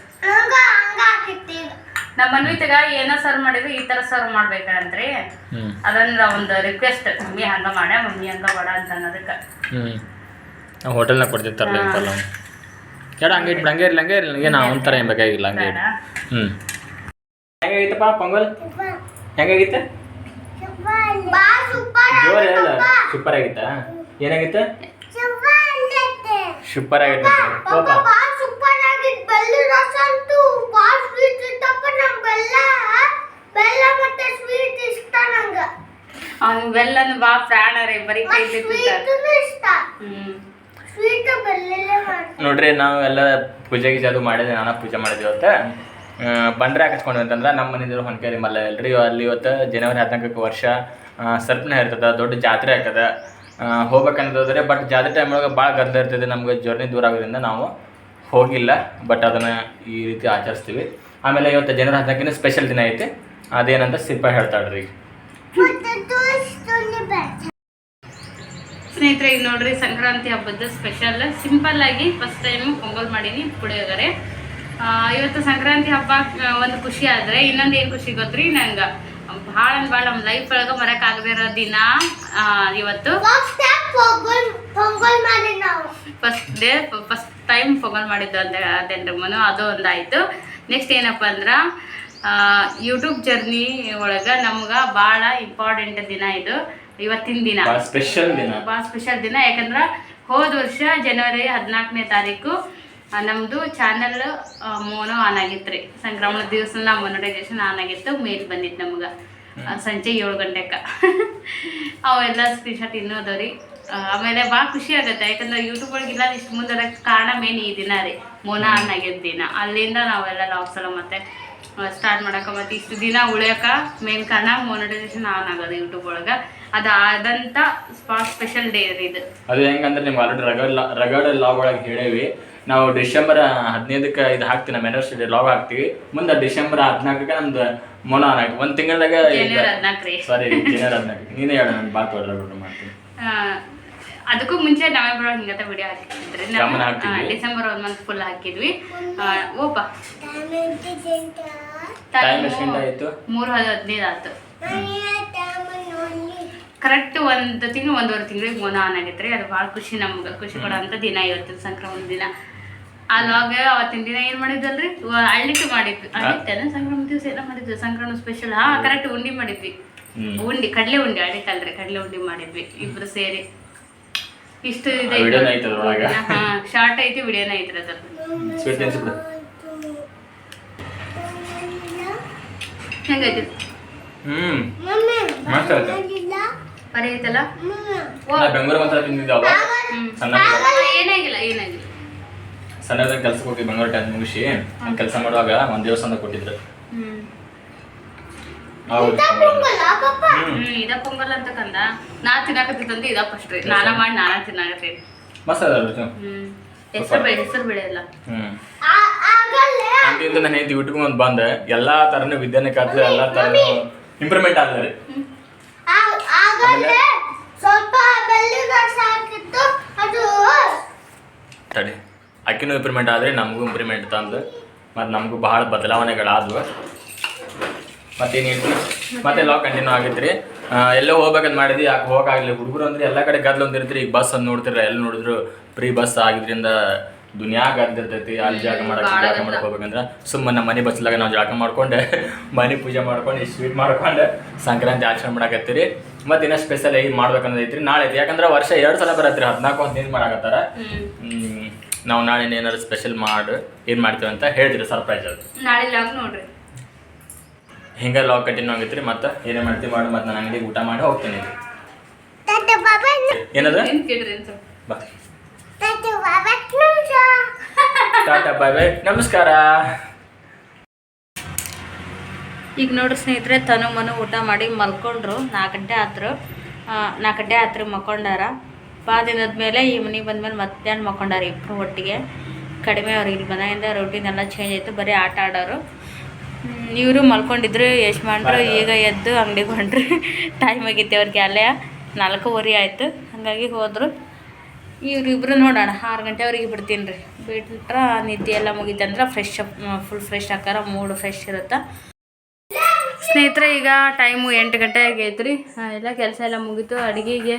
ನಮ್ಮ ಮನ್ವಿತಗ ಏನೋ ಸರ್ವ್ ಮಾಡಿದ್ರು ಈ ತರ ಸರ್ವ್ ಮಾಡ್ಬೇಕಂತ್ರಿ. ಹ್ಞೂ ಅದನ್ನ ಒಂದು ರಿಕ್ವೆಸ್ಟ್ ಮಮ್ಮಿ ಹಂಗ ಮಾಡ ಮಮ್ಮಿ ಹಂಗ ಮಾಡ ಅಂತ ಅನ್ನೋದಕ್ಕೆ. ಹ್ಞೂ ನಾವು ಹೋಟೆಲ್ನಾಗ ಕೊಡ್ತಿರ್ತಾರಲ್ಲ ಅಂತ ಅಲ್ಲ ಕೇಳ ಹಂಗೆ ಇಟ್ಟು ಹಂಗೆ ಇರಲಿ ಹಂಗೆ ಇರಲಿ ನನಗೆ ನಾವು ಒಂಥರ ಏನು ಬೇಕಾಗಿಲ್ಲ ಹಂಗೆ ಇಟ್ಟು ಹ್ಞೂ ಹೆಂಗಾಗಿತ್ತಪ್ಪ ಪೊಂಗಲ್? ಹೆಂಗಾಗಿತ್ತು? ಬಾ ಸೂಪರ್ ಜೋರ್ ಹೇಳ ಸೂಪರ್ ಆಗಿತ್ತಾ? ಏನಾಗಿತ್ತು? ಸೂಪರ್ ಆಗಿತ್ತು. ಪಾಪ ಪಾಪ ಬಾ ಸೂಪರ್ ಆಗಿತ್ತು ಬೆಲ್ಲ ರಸ ಅಂತೂ ಬಾ ಸ್ವೀಟ್ ಇತ್ತಪ್ಪ ನಂಗೆ ಬೆಲ್ಲ. ಬೆಲ್ಲ ಮತ್ತೆ ಸ್ವೀಟ್ ಇಷ್ಟ ನಂಗೆ. ಅವ್ನು ಬೆಲ್ಲನ ಬಾ ಪ್ರಾಣ ರೀ ಬರೀ ಕೈ ಸ್ವೀಟ್ ಇಷ್ಟ. ಹ್ಮ್. ಸ್ವೀಟ್ ಬೆಲ್ಲಲ್ಲೇ ಮಾಡ್ತಾರೆ ನೋಡ್ರಿ ನಾವು ಎಲ್ಲ ಪೂಜೆ ಗೀಜೆ ಅದು ಮಾಡಿದ್ವಿ ನಾನು ಪೂಜೆ ಮಾಡಿದ್ವಿ ಇವತ್ತು. ಬಂಡ್ರೆ ಬಂದ್ರೆ ಹಾಕಿಸ್ಕೊಂಡು ಅಂತಂದ್ರೆ ನಮ್ಮ ಮನೆಯವರು ಹೊನ್ಕೇರಿ ಮಲ್ಲ ಅಲ್ರಿ ಅಲ್ಲಿ ಇವತ್ತು ಜನವರಿ ಹದಿನಾಲ್ಕಕ್ಕೆ ವರ್ಷ ಸರ್ಪನ ಇರ್ತದ ದೊಡ್ಡ ಜಾತ್ರೆ ಆಗ್ತದೆ. ಹೋಗ್ಬೇಕಂತ ಹೋದ್ರೆ ಬಟ್ ಜಾತ್ರೆ ಟೈಮ್ ಒಳಗೆ ಭಾಳ ಗದ್ದೆ ಇರ್ತದೆ ನಮ್ಗೆ ಜರ್ನಿ ದೂರ ಆಗೋದ್ರಿಂದ ನಾವು ಹೋಗಿಲ್ಲ ಬಟ್ ಅದನ್ನು ಈ ರೀತಿ ಆಚರಿಸ್ತೀವಿ. ಆಮೇಲೆ ಇವತ್ತು ಜನರ ಹದಿನಾಲ್ಕಿನ ಸ್ಪೆಷಲ್ ದಿನ ಐತೆ. ಅದೇನಂತ ಸಿಪ್ಪ ಹೇಳ್ತಾಳ್ರಿ ಮತ್ತೆ ಸ್ನೇಹಿತರೆ ಈಗ ನೋಡ್ರಿ ಸಂಕ್ರಾಂತಿ ಹಬ್ಬದ ಸ್ಪೆಷಲ್ ಸಿಂಪಲ್ ಆಗಿ ಫಸ್ಟ್ ಟೈಮ್ ಪೊಂಗಲ್ ಮಾಡೀನಿ ಪುಳಿಯೋಗರೆ. ಆ, ಇವತ್ತು ಸಂಕ್ರಾಂತಿ ಹಬ್ಬ ಒಂದು ಖುಷಿ ಆದ್ರೆ ಇನ್ನೊಂದು ಏನು ಖುಷಿ ಗೊತ್ತ್ರಿ? ನಂಗೆ ಭಾಳ ಅಂದ್ರೆ ಭಾಳ ನಮ್ಮ ಲೈಫ್ ಒಳಗೆ ಮರಕ್ ಆಗದೇ ಇರೋ ದಿನ ಆ, ಇವತ್ತು ಫಸ್ಟ್ ಪೊಂಗಲ್ ಪೊಂಗಲ್ ಮಾಡಿ first day first time pongal ಮಾಡಿದ್ದು ಅಂತ ಅದೇನ್ರಿ ಮನು ಅದು ಒಂದಾಯಿತು. ನೆಕ್ಸ್ಟ್ ಏನಪ್ಪ ಅಂದ್ರೆ ಯೂಟ್ಯೂಬ್ ಜರ್ನಿ ಒಳಗೆ ನಮ್ಗೆ ಭಾಳ ಇಂಪಾರ್ಟೆಂಟ್ ದಿನ ಇದು ಇವತ್ತಿನ ದಿನ. ಸ್ಪೆಷಲ್ ದಿನ. ಭಾಳ ಸ್ಪೆಷಲ್ ದಿನ. ಯಾಕಂದ್ರೆ ಹೋದ ವರ್ಷ ಜನವರಿ ಹದಿನಾಲ್ಕನೇ ತಾರೀಕು ನಮ್ಮದು ನಮ್ದು ಚಾನಲ್ ಮೋನೋ ಆನ್ ಆಗಿತ್ತು ರೀ. ಸಂಕ್ರಮಣ ದಿವಸ ಮೊನಟೈಸೇಷನ್ ಆನ್ ಆಗಿತ್ತು ಮೇಲ್ ಬಂದಿತ್ತು ನಮ್ಗೆ. ಸಂಜೆ ಏಳು ಗಂಟೆಗೆ ಅವೆಲ್ಲ ಸ್ಕ್ರೀನ್ಶಾಟ್ ಇನ್ನೂ ಅದಾವ ರೀ. ಆಮೇಲೆ ಭಾಳ ಖುಷಿ ಆಗುತ್ತೆ. ಯಾಕಂದ್ರೆ ಯೂಟ್ಯೂಬ್ ಒಳಗೆ ಇಲ್ಲ ಇಷ್ಟು ಮುಂದೆ ಕಾರಣ ಮೇನ್ ಈ ದಿನ ರೀ. ಮೋನಾ ಆನ್ ಆಗಿದ್ದ ದಿನ. ಅಲ್ಲಿಂದ ನಾವೆಲ್ಲ ಲಾಕ್ಸಲ್ಲ ಮತ್ತೆ ಸ್ಟಾರ್ಟ್ ಮಾಡಕ ಮತ್ತೆ ಇಷ್ಟು ದಿನ ಉಳಿಯಕ ಮೇನ್ ಕಾರಣ ಮೊನಟೈಸೇಷನ್ ಆನ್ ಆಗೋದು ಯೂಟ್ಯೂಬ್ ಒಳಗೆ. ಅದು ಆದಂಥ ಸ್ಪೆಷಲ್ ಡೇ ರೀ ಇದು. ಅದು ಹೆಂಗಂದ್ರೆ ನಿಮ್ಗೆ ಆಲ್ರೆಡಿ ರಗಡ್ ರಗಡ್ ಲಾಗ್ ಒಳಗೆ ಹೇಳೇವಿ. ನಾವು ಡಿಸೆಂಬರ್ ಹದಿನೈದಕ್ಕೆ ಇದು ಹಾಕ್ತೀವಿ ನಮ್ಮ ಆನಿವರ್ಸರಿ ಲಾಗ್ ಹಾಕ್ತೀವಿ. ಮುಂದೆ ಡಿಸೆಂಬರ್ ಹದಿನಾಲ್ಕಕ್ಕೆ ನಮ್ದು ಮೊನ ಆಯ್ತು ಒಂದು ತಿಂಗಳದಾಗ ಸಾರಿ ಜನವರಿ ಹದಿನಾಲ್ಕು ನೀನೇ ಹೇಳ ನಾನು ಬಾತ್ ಮಾಡ್ತೀನಿ. ಅದಕ್ಕೂ ಮುಂಚೆ ನವೆಂಬರ್ ಹಿಂಗತ ವಿಡಿಯೋ ಹಾಕಿದ್ರಿ ಡಿಸೆಂಬರ್ ಒಂದ್ ಮಂತ್ ಫುಲ್ ಹಾಕಿದ್ವಿ. ಆ, ಓಪ. ಮೂರು ಹದಿನೈದು ಆಯ್ತು. ಕರೆಕ್ಟ್ ಒಂದು ತಿಂಗಳು ಒಂದೂವರೆ ತಿಂಗಳಿಗೆ ಮೋನ ಆನ್ ಆಗೈತೆ ರೀ. ಅದು ಭಾಳ ಖುಷಿ ನಮ್ಗೆ ಖುಷಿ ಕೊಡೋಂಥ ದಿನ ಇವತ್ತು ಸಂಕ್ರಮಣ ದಿನ. ಅಲ್ವಾಗ ಲಾಗ್ ಅವತ್ತಿನ ದಿನ ಏನು ಮಾಡಿದ್ವಲ್ರಿ? ಅಳ್ಳಿಟ್ಟು ಮಾಡಿದ್ವಿ. ಅಳ್ಳಿಟ್ಟೇನ ಸಂಕ್ರಮಣ ದಿವಸ ಎಲ್ಲ ಮಾಡಿದ್ವಿ. ಸಂಕ್ರಮಣ ಸ್ಪೆಷಲ್ ಹಾ ಕರೆಕ್ಟ್ ಉಂಡಿ ಮಾಡಿದ್ವಿ. ಉಂಡಿ ಕಡಲೆ ಉಂಡಿ ಅಳ್ಳಿಟ್ಟಲ್ರಿ ಕಡಲೆ ಉಂಡಿ ಮಾಡಿದ್ವಿ. ಇಬ್ರು ಸೇರಿ. ಇಷ್ಟು ಇದೆ ವಿಡಿಯೋನ ಐತೆ ಅದ್ರೊಳಗ. ಹಾ ಶಾರ್ಟ್ ಐತಿ ವಿಡಿಯೋನ ಐತ್ರಿ ಅದ್ರ ಸ್ವೀಟ್ ತಿನ್ಸಿಬಿಡು ಹೆಂಗೈತಿ? ಹ್ಞೂ ಮಮ್ಮಿ ಮಸ್ತ್ ಮಾಡಿಲ್ಲ ಬರೀ ಐತಲ್ಲ ಬೆಂಗಳೂರಿಗೆ ಒಂದ್ಸಲ ತಿಂದಿದ್ದೆ ಅವಾಗ ಹ್ಮ್. ಸಣ್ಣ ಏನಾಗಿಲ್ಲ ಏನಾಗಿಲ್ಲ. ಸಣ್ಣದ ಕೆಲ್ಸಕ್ಕೆ ಹೋಗಿ ಬೆಂಗಳೂರು ಟೈಮ್ ಮುಗಿಸಿ ಕೆಲಸ ಮಾಡುವಾಗ ಒಂದು ದೇವಸ್ಥಾನ ಕೊಟ್ಟಿದ್ರು ಹ್ಮ್ ಹೌದು ಪೊಂಗಲ್ಲ ಪಪ್ಪ ಹ್ಮ್ ಹ್ಮ್ ಇದ ಪೊಂಗಲ್ ಅಂತ ಕಂದ. ನಾ ತಿನ್ನಾಕತ್ತಿದ್ದಂತ ಇದ ಫಸ್ಟ್ ನಾನ ಮಾಡಿ ನಾನ ತಿನ್ನಾಕತ್ತೀನಿ ಹ್ಮ್. ಹೆಸರು ಬೇಳೆ ಹೆಸರು ಬೇಳೆ ಅಲ್ಲ ಹ್ಮ್. ಆ- ಆಗಲ್ಲೇ? ಹಂಗಿಂದ ನಾನು ಹೇಳ್ತಿ ಯೂಟ್ಯೂಬ್ ಒಂದು ಬಂದೆ. ಎಲ್ಲಾ ತರನು ವಿದ್ಯಾನೆ ಕಲ್ತು ಎಲ್ಲಾ ತರ ಇಂಪ್ರೂವ್ಮೆಂಟ್ ಆಗ್ತದೆ ಆ- ಆಗಲ್ಲೇ? ಸ್ವಲ್ಪ ಬೆಳ್ಳಿ ರಸ ಅದು ತಡಿ. ಅಕ್ಕಿನೂ ಇಂಪ್ರೂವ್ಮೆಂಟ್ ಆದ್ರೆ ನಮಗೂ ಇಂಪ್ರೂವ್ಮೆಂಟ್ ತಂದು. ಮತ್ತು ನಮಗೂ ಬಹಳ ಬದಲಾವಣೆಗಳಾದ್ವು. ಮತ್ತೇನು ನೀಟ್ ಮತ್ತೆ ಲಾಕ್ ಕಂಟಿನ್ಯೂ ಆಗಿದ್ರಿ ಎಲ್ಲೋ ಹೋಗ್ಬೇಕಂತ ಮಾಡಿದ್ವಿ. ಯಾಕೆ ಹೋಗಾಗಲಿ? ಹುಡುಗರು ಅಂದ್ರೆ ಎಲ್ಲ ಕಡೆ ಗದ್ದಲ ಒಂದಿರ್ತೀರಿ ಈಗ ಬಸ್ ಅಂತ ನೋಡ್ತಿರ ಎಲ್ಲಿ ನೋಡಿದ್ರು ಫ್ರೀ ಬಸ್ ಆಗಿದ್ರಿಂದ ದುನಿಯಾ ಗದ್ದಿರ್ತೈತಿ ಅಲ್ಲಿ ಜಾಗ ಮಾಡಕ್ಕೆ ಜಾಗ. ಮಾಡಕ್ಕೆ ಹೋಗ್ಬೇಕಂದ್ರೆ ಸುಮ್ಮನೆ ನಮ್ಮ ಮನೆ ಬಸ್ಲಾಗ ನಾವು ಜಾಗ ಮಾಡ್ಕೊಂಡೆ. ಮನೆ ಪೂಜೆ ಮಾಡ್ಕೊಂಡು ಸ್ವೀಟ್ ಮಾಡ್ಕೊಂಡು. ಸಂಕ್ರಾಂತಿ ಆಚರಣೆ ಮಾಡಕತ್ತೀರಿ. ಮತ್ತೆ ಇನ್ನೂ ಸ್ಪೆಷಲ್ ಏನು ಮಾಡ್ಬೇಕನ್ನೋದು ಐತ್ರಿ. ನಾಳೆ ಐತಿ ಯಾಕಂದ್ರೆ ವರ್ಷ ಎರಡು ಸಲ ಬರತ್ರಿ. ಹದಿನಾಲ್ಕು ಅಂತ ಏನು ಮಾಡಕತ್ತಾರ. ನಾವು ನಾಳೆ ಏನಾದ್ರು ಸ್ಪೆಷಲ್ ಮಾಡಿ ಏನು ಮಾಡ್ತೀವಿ ಅಂತ ಹೇಳ್ತೀರಿ ಸರ್ಪ್ರೈಸ್ ಅದು ನಾಳೆ ಲಾಗ್ ನೋಡ್ರಿ. ಹಿಂಗೆ ಲಾಕ್ ಕಂಟಿನ್ಯೂ ಆಗೈತ್ರಿ ಮತ್ತೆ ಏನೇ ಮಾಡ್ತೀವಿ ಮಾಡಿ ಮತ್ತೆ ನಾನು ಅಂಗಡಿಗೆ ಊಟ ಮಾಡಿ ಹೋಗ್ತೀನಿ. ತಟ್ಟೆ ಬಾಬಾ ಏನದ? ಏನ್ ಕೇಳ್ರಿ ಅಂತ? ಬಾ. ಟಾಟಾ ಬಾಯ್ ಬಾಯ್. ನಮಸ್ಕಾರ. ಈಗ ನೋಡ್ರಿ ಸ್ನೇಹಿತರೆ ತನು ಮನು ಊಟ ಮಾಡಿ ಮಲ್ಕೊಂಡ್ರು. ನಾಲ್ಕು ಗಂಟೆ ಆದ್ರು ನಾಲ್ಕು ಗಂಟೆ ಆತ್ರಿ ಮಕ್ಕೊಂಡಾರ ಬಾ ದಿನದ ಮೇಲೆ ಈ ಮನೆಗೆ ಬಂದ್ಮೇಲೆ ಮಧ್ಯಾಹ್ನ ಮಕ್ಕೊಂಡಾರ ಇಬ್ಬರು ಒಟ್ಟಿಗೆ. ಕಡಿಮೆ ಅವ್ರಿಗೆ ಇಲ್ಲಿ ಮನೆಯಿಂದ ರೊಟೀನ್ ಎಲ್ಲ ಚೇಂಜ್ ಆಯಿತು. ಬರೀ ಆಟ ಆಡೋರು. ಇವರು ಮಲ್ಕೊಂಡಿದ್ರು, ಯಜಮಾನ್ರು ಈಗ ಎದ್ದು ಅಂಗಡಿಗೆ ಹೊಂಟ್ರಿ ಟೈಮ್ ಆಗೈತೆ ಅವ್ರಿಗೆ ಅಲ್ಲೇ. ನಾಲ್ಕೂವರೆ ಆಯಿತು. ಹಾಗಾಗಿ ಹೋದರು. ಇವ್ರಿಬ್ರು ನೋಡೋಣ, ಆರು ಗಂಟೆವರೆಗೆ ಬಿಡ್ತೀನಿ ರೀ. ಬಿಟ್ರೆ ನಿದ್ದೆ ಎಲ್ಲ ಮುಗಿತಂದ್ರೆ ಫ್ರೆಶ್ ಫುಲ್ ಫ್ರೆಶ್ ಹಾಕಾರ ಮೂಡ್ ಫ್ರೆಶ್ ಇರುತ್ತೆ? ಸ್ನೇಹಿತರೆ, ಈಗ ಟೈಮು ಎಂಟು ಗಂಟೆ ಆಗೈತೆ ರೀ. ಎಲ್ಲ ಕೆಲಸ ಎಲ್ಲ ಮುಗೀತು. ಅಡುಗೆಗೆ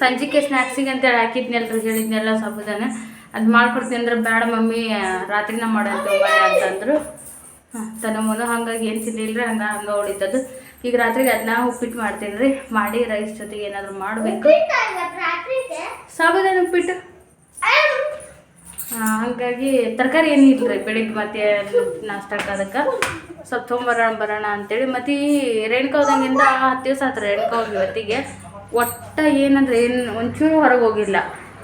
ಸಂಜೆಗೆ ಸ್ನ್ಯಾಕ್ಸಿಗೆ ಅಂತೇಳಿ ಹಾಕಿದ್ನಲ್ರಿ ಹೇಳಿದ್ನೆಲ್ಲ ಸಾಬುದಾನ. ಅದು ಮಾಡ್ಕೊಡ್ತೀನಿ ಅಂದ್ರೆ ಬೇಡ ಮಮ್ಮಿ, ರಾತ್ರಿನ ಮಾಡೋದು ಅಂತಂದ್ರು. ತನ್ನ ಮೊದಲು ಹಂಗಾಗಿ ಏನು ತಿನ್ನಿಲ್ಲ ರೀ ಹಂಗೆ ಹಂಗೆ ಹೊಡಿತದ್ದು ಈಗ ರಾತ್ರಿಗೆ ಅದನ್ನ ಉಪ್ಪಿಟ್ಟು ಮಾಡ್ತೀನಿ ರೀ ಮಾಡಿ ರೈಸ್ ಜೊತೆಗೆ ಏನಾದರೂ ಮಾಡಬೇಕು. ಸಾಬುದಾನ ಉಪ್ಪಿಟ್ಟು. ಹಾಗಾಗಿ ತರಕಾರಿ ಏನು ರೀ ಬೆಳಿಗ್ಗೆ ಮತ್ತೆ ನಾಷ್ಟಕ್ಕೆ ಅದಕ್ಕೆ. ಸ್ವಲ್ಪ ತೊಗೊಂಬರೋಣ, ಬರೋಣ ಅಂತೇಳಿ. ಮತ್ತು ಈ ರೇಣುಕಾವ್ದಂಗಿಂದ ಹತ್ತು ದಿವಸ ಆತ್ರಿ ರೇಣುಕಾ ಹೋಗಿ ಇವತ್ತಿಗೆ ಒಟ್ಟ ಏನಂದ್ರೆ ಏನು ಒಂಚೂರು ಹೊರಗೆ ಹೋಗಿಲ್ಲ.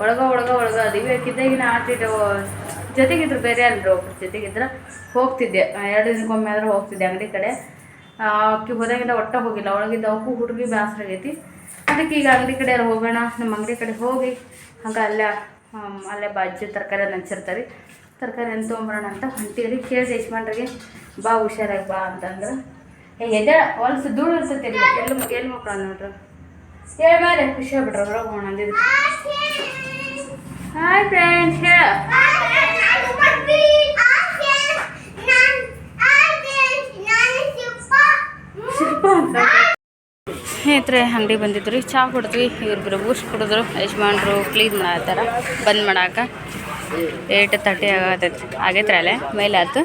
ಒಳಗ, ಒಳಗೆ ಒಳಗೆ. ಅದಿವಿ ಹಾಕಿದ್ದಾಗಿನ ಆಟಿಟ್ಟು ಜೊತೆಗಿದ್ರು ಬೇರೆ ಅಲ್ಲಿ ಒಬ್ರು ಜೊತೆಗಿದ್ರೆ ಹೋಗ್ತಿದ್ದೆ. ಎರಡು ದಿನಕ್ಕೊಮ್ಮೆ ಆದರೂ ಹೋಗ್ತಿದ್ದೆ ಅಂಗಡಿ ಕಡೆ. ಅಕ್ಕಿ ಹೋದಾಗಿಂದ ಒಟ್ಟ ಹೋಗಿಲ್ಲ. ಒಳಗಿದ್ದ ಅವಕ್ಕೂ ಹುಡುಗಿ ಆಗೈತಿ. ಅದಕ್ಕೆ ಈಗ ಅಂಗಡಿ ಕಡೆ ಹೋಗೋಣ, ನಮ್ಮ ಅಂಗಡಿ ಕಡೆ ಹೋಗಿ ಹಂಗೆ ಅಲ್ಲೇ ಅಲ್ಲೇ ಬಾಜು ತರಕಾರಿ ನೆಂಚಿರ್ತಾರೆ ತರಕಾರಿ ಅಂತ ತೊಗೊಂಬರೋಣ ಅಂತ ಹೊಂಟೀರಿ ಕೇಳಿದೆ ಯಜಮಾನ್ರಿಗೆ, ಬಾ ಹುಷಾರಾಗಿ ಬಾ ಅಂತಂದ್ರೆ. ಏ, ಎದೆ, ಹೊಲ್ಸು ಧೂಳು ಇರ್ತೈತಿ ಎಲ್ಲಿ ಎಲ್ಲಿ ಮಕ್ಕಳು ನೋಡ್ರಿ. ಹೇಳಿ ಮೇಲೆ ಖುಷಿ ಹೊರಗೆ ಹೋಗೋಣ ಅಂದಿದ್ದು ಹಾಯ್ ಫ್ರೆಂಡ್ಸ್ ಹೇಳ ಸ್ನೇಹಿತರೆ, ಅಂಗಡಿ ಬಂದಿದ್ರು. ಚಹಾ ಕುಡಿದ್ವಿ. ಇವ್ರಿಬ್ರು ಬೂಸ್ಟ್ ಕುಡಿದ್ರು. ಯಜಮಾನ್ರು ಕ್ಲೀನ್ ಮಾಡತ್ತಾರ. ಬಂದ್ ಮಾಡಾಕ ಏಟ್ ತರ್ಟಿ ಆಗತೈತಿ ಆಗೈತ್ರಿ ಅಲ್ಲೇ. ಮೇಲೆ ಆಯ್ತು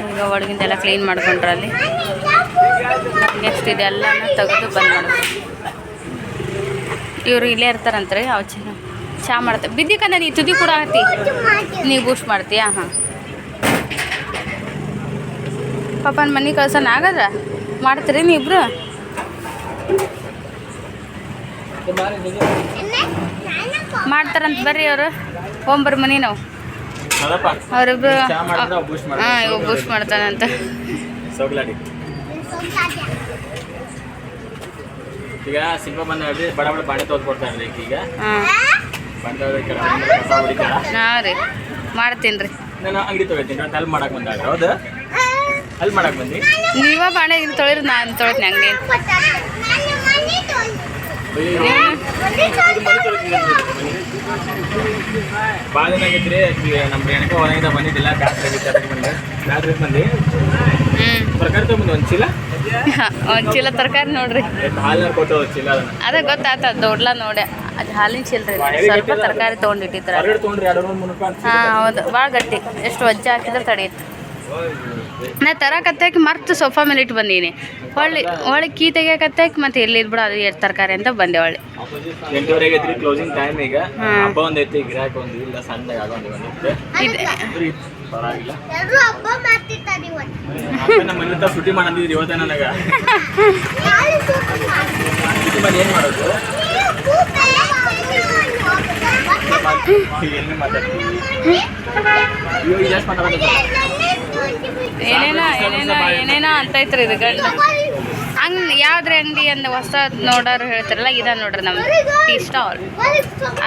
ಈಗ ಒಳಗಿಂದೆಲ್ಲ ಕ್ಲೀನ್ ಮಾಡ್ಕೊಂಡ್ರ ಅಲ್ಲಿ. ನೆಕ್ಸ್ಟ್ ಇದೆಲ್ಲ ತೆಗೆದು ಬಂದ್ ಮಾಡ್ತಾರೆ ಇವರು ಇಲ್ಲೇ ಇರ್ತಾರಂತ್ರಿ ಅವ್ ಚಹಾ ಚಹಾ ಮಾಡ್ತಾರೆ ಬಿದ್ದಿಕಂದ ನೀ ತುದಿ ಕೂಡ ಹಾಕ್ತಿ? ನೀ ಬೂಸ್ಟ್ ಮಾಡ್ತೀಯಾ? ಹಾಂ. ಪಾಪನ ಮನೆ ಕಳ್ಸೋಣ ಆಗದ್ರ ಮಾಡ್ತೀರಿ ನೀ ಇಬ್ರು? ಮಾಡ್ತಾರಂತ ಬರ್ರಿ ಅವರು. ಒಂಬರ್ ಮನಿ ನಾವು. ಅವರಿಬ್ರು. ಹಾಂ ಇವ್ ಬೂಸ್ಟ್ ಮಾಡ್ತಾನಂತ ಈಗ ಸಿಂಪ ಬಂದ ಹೇಳ್ರಿ ಬಡ ಬಡ ಬಾಣೆ ತೋದ್ ಕೊಡ್ತಾರೆ ಈಗ. ಹಾಂ ಬಂದ್ರೆ ರೀ. ಮಾಡ್ತೀನಿ ರೀ. ನಾನು ಅಂಗಡಿ ತೊಗೊಳ್ತೀನಿ. ಅಂತ ಅಲ್ಲಿ ಮಾಡಕ್ ಬಂದಾಗ ಹೌದು? ಅಲ್ಲಿ ಮಾಡಕ್ ಬಂದಿ ನೀವ ಬಾಣೆ ಇಲ್ಲಿ ತೊಳಿರಿ ನಾನು ತೊಳಿತೀನಿ ಹಂಗೆ. ಭಾಳ ದಿನ ಆಗೈತ್ರಿ ಈಗ ನಮ್ಮ ರೇಣಕ ಹೊರಗಿಂದ ಬಂದಿದ್ದಿಲ್ಲ. ಬ್ಯಾಸ್ರ ಆಗಿತ್ತು ಅದಕ್ಕೆ ಬಂದೆ ಬ್ಯಾಸ್ರ ಬಂದು ಹ್ಞೂ ತರಕಾರಿ ತೊಗೊಂಬಂದು ಒಂದು ಚೀಲ? ಒಂದು ಚೀಲ ತರಕಾರಿ ನೋಡ್ರಿ. ಹಾಲು ಕೊಟ್ಟು ಚೀಲ ಅದೇ ಗೊತ್ತಾತ ದೊಡ್ಲ ನೋಡೆ. ಅದು ಹಾಲಿನ ಚೀಲ್ರಿ ಸ್ವಲ್ಪ ತರಕಾರಿ ತೊಗೊಂಡಿಟ್ಟಿದ್ರ ಹಾಂ ಹೌದು. ಭಾಳ ಗಟ್ಟಿ. ಎಷ್ಟು ವಜ್ಜ ಹಾಕಿದ್ರೆ ತಡೆಯುತ್ತೆ ನಾ ತರಕತ್ತಾಕಿ ಮರ್ತು ಸೋಫಾ ಮೇಲೆ ಇಟ್ಟು ಬಂದೀನಿ. ಹೊಳ್ಳಿ ಹೊಳ್ಳಿ ಕೀ ತೆಗಿಯಕತ್ತಾಕಿ ಮತ್ತೆ ಎಲ್ಲಿ ಬಿಡು ಅದು ಎಷ್ಟು ತರಕಾರಿ ಅಂತ ಬಂದೆ ಹೊಳ್ಳಿ. ಎಂಟೂವರೆಗೆ ಐತ್ರಿ ಕ್ಲೋಸಿಂಗ್ ಟೈಮ್ ಈಗ. ಹಾ. ಹಬ್ಬ ಒಂದೈತಿ ಗಿರಾಕ್ ಒಂದು ಇಲ್ಲ ಸಣ್ಣಗೆ ಆಗೊಂದು ಒಂದಿತ್ತು ಇದೆ ಪರವಾಗಿಲ್ಲ. ಎಲ್ಲರೂ ಹಬ್ಬ ಮಾಡ್ತಿರ್ತಾರೆ ಇವತ್ತು ಅಪ್ಪ ನಮ್ಮ ಮನೆ ಹತ್ರ ಶುಟಿ ಮಾಡಂದಿದ್ರಿ ಇವತ್ತೇ ನನಗೆ. ನಾಳೆ ಸೂಪರ್ ಮಾಡ್ತೀವಿ. ಶುಟಿ ಮಾಡಿ ಏನು ಮಾಡೋದು? ಏನೇನೋ ಏನೇನೋ ಏನೇನೋ ಅಂತೈತ್ರಿ ಇದು ಗಂಡ. ಹಂಗ್ ಯಾವ್ದ್ರ ಅಂಗಡಿ ಅಂದ ಹೊಸ ನೋಡೋರು ಹೇಳ್ತಾರಲ್ಲ ಇದ ನೋಡ್ರಿ ನಮ್ಮ ಟೀ ಸ್ಟಾಲ್.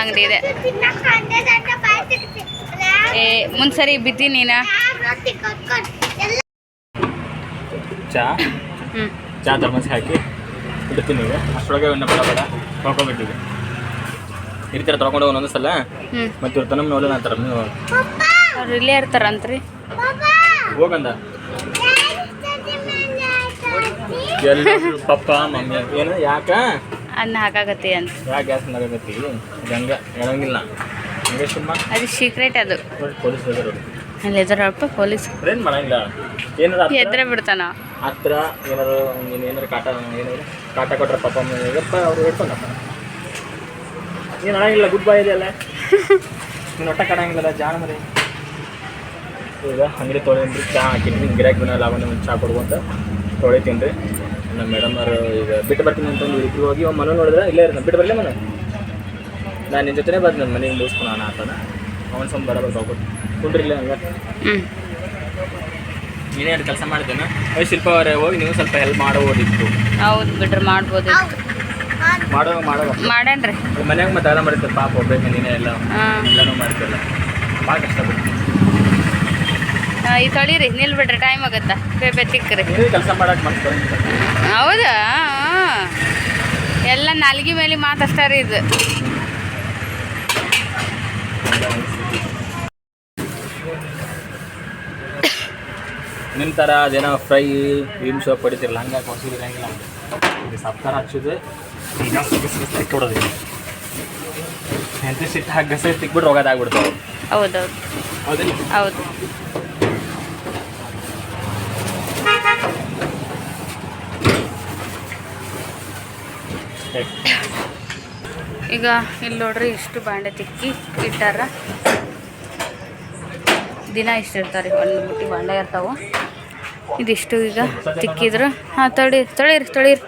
ಅಂಗಡಿ ಇದೆ. ಏ ಮುಂದ್ಸರಿ ಬಿದ್ದಿ ನೀನ? ಚಾ? ಚಾ ಧರ್ಮಸ್ ಹಾಕಿ. ಬಿಡ್ತೀನಿ ಅಷ್ಟೊಳಗೆ ಬಡ ಬಡ. ತೊಳ್ಕೊಬಿಟ್ಟಿದೆ ಈ ಥರ ತೊಳ್ಕೊಂಡು ಒಂದೊಂದು ಸಲ ಹ್ಞೂ ಮತ್ತೆ ಇವ್ರ ತನಮ್ ನೋಡೋಣ ಅಂತಾರೆ ನೀವು ಅವ್ರು ಇಲ್ಲೇ ಇರ್ತಾರಂತ್ರಿ. ಹೋಗಂದ? ಎಲ್ಲರೂ ಪಪ್ಪ ಮಮ್ಮಿ ಏನು ಯಾಕ? ಅನ್ನ ಹಾಕಾಗತ್ತೆ ಅಂತ. ಯಾಕೆ ಗ್ಯಾಸ್ ಆಗತ್ತಿ ಗಂಗ ಹೇಳಂಗಿಲ್ಲ. ಹಂಗೆ ಸುಮ್ಮ. ಅದು ಸೀಕ್ರೆಟ್ ಅದು. ಪೊಲೀಸ್ ಅಲ್ಲಿ ಎದುರಪ್ಪ ಪೊಲೀಸ್. ಏನು ಮಾಡಂಗಿಲ್ಲ? ಏನಾರ ಎದ್ರೆ ಬಿಡ್ತಾನ. ಹತ್ರ ಏನಾರು ನೀನು ಏನಾರು ಕಾಟ, ಏನಾದ್ರು ಕಾಟ ಕೊಟ್ರೆ ಪಾಪ ಯಪ್ಪ ಅವ್ರು ಹೇಳ್ಕೊಂಡಪ್ಪ. ನೀನು ಆಗಿಲ್ಲ ಗುಡ್ ಬಾಯ್ ಇದೆಯಲ್ಲ. ನೀನು ಒಟ್ಟ ಕಾಡಂಗಿಲ್ಲ ಜಾಣ ಮರಿ. ಈಗ ಹಂಗೆ ತೊಳೆದ್ರಿ ಚಾ ಹಾಕಿದ್ವಿ. ಗಿರಾಕಿ ಬಿನ ಲಾವಣ್ಯ ಒಂದು ಚಾ ಕೊಡುವಂತ ತೊಳಿತೀನಿ ರೀ ನಮ್ಮ ಮೇಡಮ್ ಅವರು ಈಗ ಬಿಟ್ಟು ಬರ್ತೀನಿ ಅಂತಂದು ಹೋಗಿ ಅವ್ನು ಮನೆ ನೋಡಿದ್ರೆ ಇಲ್ಲೇ ಇರ್ತಾನೆ. ಬಿಟ್ಟು ಬರಲಿ ಮನೆ. ನಾನು ನಿನ್ನ ಜೊತೆನೇ ಬಂದು ನನ್ನ ಮನೆಗೆ ನಾನು ಆತನ. ಅವನು ಸ್ವಲ್ಪ ಬರಬೇಕು ಹೋಗ್ಬಿಟ್ಟು ಕುಂಡ್ರಿ ಇಲ್ಲ ಹಂಗೆ. ನೀನೇ ಕೆಲಸ ಮಾಡಿದ್ದೇನೆ ಏ ಶಿಲ್ಪ ಅವರೇ ಹೋಗಿ ನೀವು ಸ್ವಲ್ಪ ಹೆಲ್ಪ್ ಮಾಡೋದಿತ್ತು ಹೌದು ಬಿಡ್ರಿ ಮಾಡ್ಬೋದು ಮಾಡೋ. ಮಾಡೋ ಮಾಡೇನ್ರಿ. ಮನ್ಯಾಗ ಮತ್ತೆ ಎಲ್ಲ ಮಾಡಿರ್ತಾರೆ ಪಾಪ ಹೋಗ್ಬೇಕು ನೀನೇ ಎಲ್ಲ ಹಾಂ. ಎಲ್ಲನೂ ಮಾಡ್ತಿಲ್ಲ ಭಾಳ ಕಷ್ಟಪಟ್ಟು ಈ ತೊಳಿರಿ ನಿಲ್ ಬಿಡ್ರಿ ಟೈಮ್ ಆಗತ್ತಾ. ಬೇಬೆ ತಿಕ್ಕ್ರಿ. ನೀವೇ ಕೆಲಸ ಮಾಡಕ್ಕೆ ಮನ್ಸು ಹೌದಾ? ಎಲ್ಲ ನಾಲ್ಗಿ ಮೇಲೆ ಮಾತಾಡ್ತಾರೆ ಇದು. ನಿಮ್ಮ ಥರ ಅದೇನೋ ಫ್ರೈ ಕ್ರೀಮ್ ಶೋ ಹೊಡಿತಿರಲ್ಲ ಹಂಗಾಗಿ ಹೊಸಿರು ಇರಂಗಿಲ್ಲ ಇದು ಸಪ್ತಾರ ಹಚ್ಚಿದ್ರೆ ಈಗ ತಿಕ್ಬಿಡೋದು ಎಂಥ ಸಿಟ್ಟು ಹಾಕಿ ಗಸೆ ತಿಕ್ಬಿಟ್ರೆ ಹೋಗೋದಾಗ್ಬಿಡ್ತಾವೆ ಹೌದೌದು. ಹೌದಿಲ್ಲ? ಹೌದು. ಈಗ ಇಲ್ಲಿ ನೋಡ್ರಿ ಇಷ್ಟು ಬಾಂಡೆ ತಿಕ್ಕಿ ಇಟ್ಟಾರ. ದಿನ ಇಷ್ಟು ಇರ್ತಾರೆ ಒಂದು ಮುಟ್ಟಿ ಬಾಂಡೆ ಇರ್ತಾವ. ಇದಿಷ್ಟು ಈಗ ತಿಕ್ಕಿದ್ರು. ಹಾಂ ತಳಿ ತಳೀರಿ ತಳೀರಿ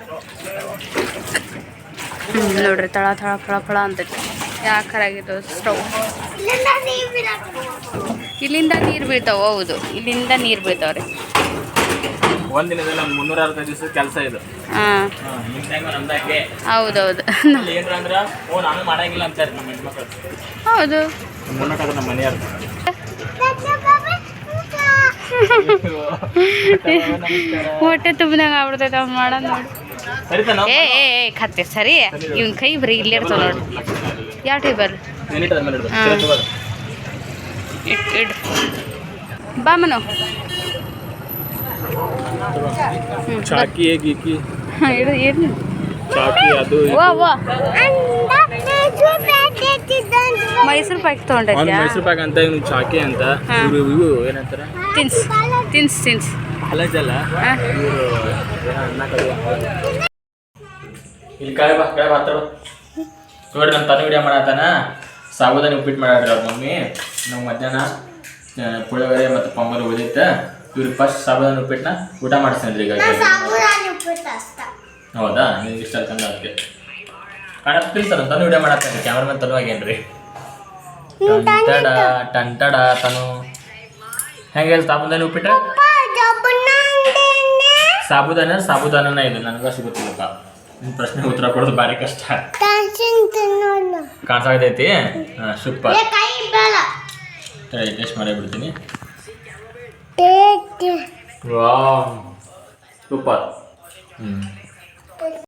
ಹ್ಞೂ ನೋಡ್ರಿ ತಳ ತಳ ಫಳ ಫಳ ಅಂತೈತಿ. ಯಾಕರಾಗಿದ್ದು ಸ್ಟವ್ ಇಲ್ಲಿಂದ ನೀರು ಬೀಳ್ತಾವ ಹೌದು. ಇಲ್ಲಿಂದ ನೀರು ಬೀಳ್ತಾವ್ರಿ. ರೀ ಒಂದು ಮುನ್ನೂರ ಅರವತ್ತೈದು ಕೆಲಸ ಇದು. ಹೌದೌದು. ಅಲ್ಲಿ *laughs* ಹೊಟ್ಟೆ ತುಂಬಿದಂಗೆ ಆಗ್ಬಿಡ್ತೈತೆ ಅವ್ನು ಮಾಡೋದು ನೋಡಿ. ಏ ಏ ಏ ಖತ್ತೆ ಸರಿ. ಇವನ್ ಕೈ ಬರೀ ಇಲ್ಲೇ ಇರ್ತಾವ ನೋಡಿ. ಯಾವ ಟೇಬಲ್ ಇಟ್ ಇಡ್. ಬಾ ಮನು. ಚಾಕಿ ಏನು ಚಾಕಿ ಅದು. ವಾ ವಾ. ಮೈಸೂರು ಪ್ಯಾಕ್ ಪಾಕ್ ತೊಗೊಂಡೈತ್ಯಾ ಮೈಸೂರು ಪಾಕ್ ಅಂತ ಇವನು ಚಾಕಿ ಅಂತ. ಹಾ. ಇವರು ಇವು ಏನಂತಾರೆ? ತಿನ್ಸ್ ತಿನ್ಸ್ ತಿನ್ಸ್. ಇವರು ಹಾ. ಇವರು ಇಲ್ಲಿ ಕಾಯಿ ಬಾ ಕಾಯಿ ಬಾ ಹತ್ರ ಬಾ. ನೋಡಿ ನಮ್ಮ ತನ್ನ ವಿಡಿಯೋ ಮಾಡತ್ತಾನ ಸಾಬೂದಾನ ಉಪ್ಪಿಟ್ಟು ಮಾಡ್ಯಾಡ್ರಿ ಅವ್ರ ಮಮ್ಮಿ. ನಾವು ಮಧ್ಯಾಹ್ನ ಆ, ಪುಳಿಯೋಗರೆ ಮತ್ತು ಪೊಂಗಲ್ ಉಳಿದಿತ್ತ. ಇವ್ರಿಗೆ ಫಸ್ಟ್ ಸಾಬೂದಾನ ಉಪ್ಪಿಟ್ಟನ್ನ ಊಟ ಮಾಡಿಸ್ತೀನಿ ಈಗ ಸಾಬೂರಾಣಿ ಉಪ್ಪಿಟ್ಟು ಅಷ್ಟ. ಹೌದಾ? ನಿಮ್ಗೆ ಇಷ್ಟ ಆಯ್ತಂದ ಅದಕ್ಕೆ. ಕಾಣತ್ತಿಲ್ಲ ಸರ್ ತನು ವಿಡಿಯೋ ಮಾಡತ್ತಾನೆ ಕ್ಯಾಮ್ರಾಮನ್ ತನು ಏನ್ರಿ? ಟಂಟಡ ಟಂಟಡ ತನು. ಹೆಂಗೆ ಸಾಬುದಾನ ಉಪ್ಪಿಟ್ಟ ಸಾಬುದಾನ ಸಾಬುದಾನನ ಇದೆ ನನಗೆ ಸಿಗುತ್ತಿಲ್ಲಪ್ಪ ನಿಮ್ಮ ಪ್ರಶ್ನೆ ಉತ್ತರ ಕೊಡೋದು ಭಾರಿ ಕಷ್ಟ. ಕಾಣಿಸಾಗತೈತಿ? ಹಾಂ ಸೂಪರ್. ಬೇಡ. ಟೇಸ್ಟ್ ಮಾಡೇ ಬಿಡ್ತೀನಿ. ವಾವ್. ಸೂಪರ್. ಹ್ಞೂ